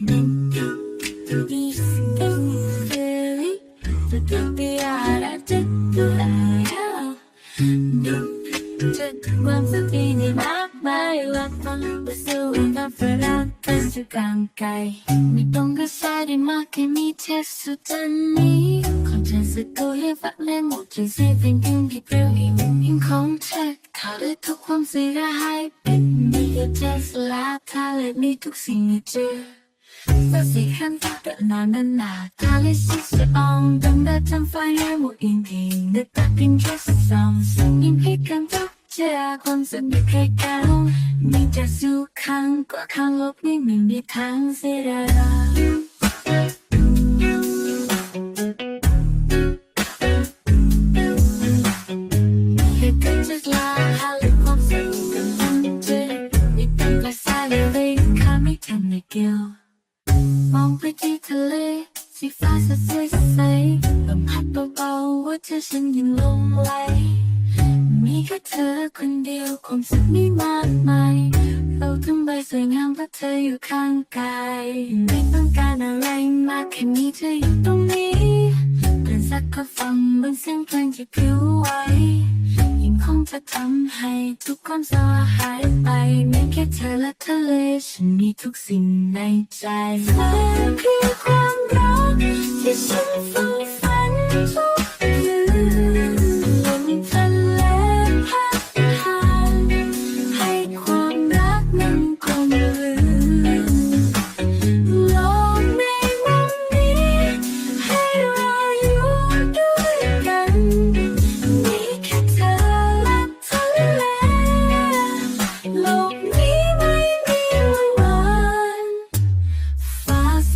ความสุขที่นี่มากมายว่าคนไปสู่กับรักกันจะกางไกลไม่ต้องกระแสได้มากแค่มีเทสสุดทันนี้คนจะสกูให้ฟังเล่นหมดจะเสียเป็นยังที่เปรี้ยวอีกยิ่งของเธอเขาได้ทุกความเสียหายเป็นมีแค่เทสลาทาแลมีทุกสิ่งที่เจอ เสียงเธอหนาแน่นน่าทลายสิ่งที่องค์ดั่งเดิมทำลายหมดอินทีเนตตัดอินทรีย์ส่งสิ่งที่กังจุกเจอความสุขยิ่งเคยเก่ามิจะสู้ครั้งก็ครั้งลบมิมีทางเสียดาย สีฟ้าสดใสใสลมพัดเบาๆว่าเธอฉันยังลงไหลมีแค่เธอคนเดียวความสุขมีมากมายเราทั้งใบสวยงามเพราะเธออยู่ข้างกายไม่ต้องการอะไรมากแค่มีเธออยู่ตรงนี้เดินสักก็ฟังบนเสียงเพลงที่ผิวไหว งคงจะทำให้ทุกความเศร้าหายไปไม่แค่เธอและทะเลฉันมีทุกสิ่งในใจเธอคือความรักที่ฉันฝ่ฝัน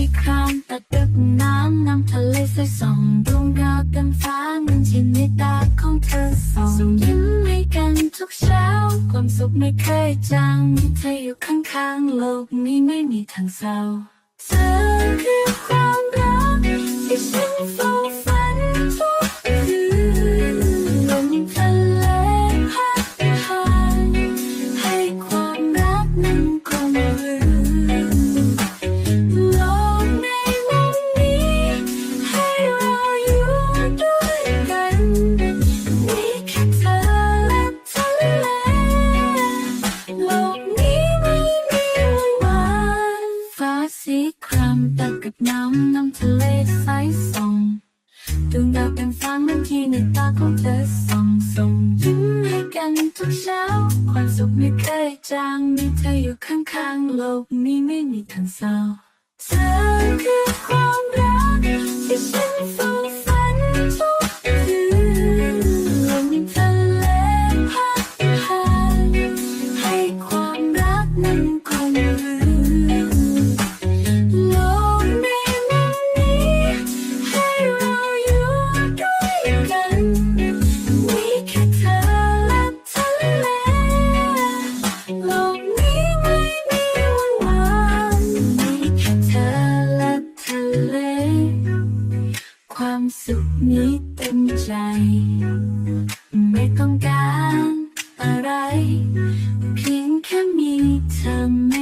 ฟ้าสีครามตัดกับน้ำน้ำทะเลใสส่องดวงดาวเต็มฟ้ามันชินในตาของเธอส่องส่งยิ้มให้กันทุกเช้า ความสุขไม่เคยจางมีเธออยู่ข้างๆโลกนี้ไม่มีทางเศร้าเธอคือความรัก ในตาของเธอส่องส่งยิ้มให้กันทุกเช้า ความสุขไม่เคยจางมีเธออยู่ข้างๆโลกนี้ไม่มีทางเศร้าเธอคือความรักที่ฉันฝัน นี้เต็มใจ ไม่ต้องการอะไร เพียงแค่มีเธอ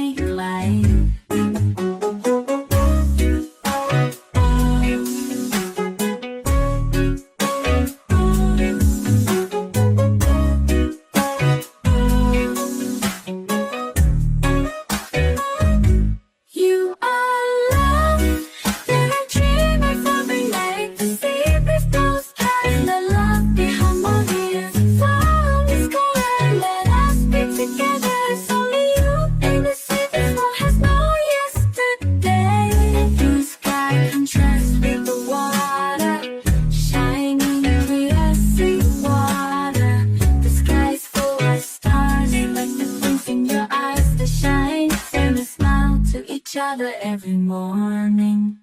each other every morning.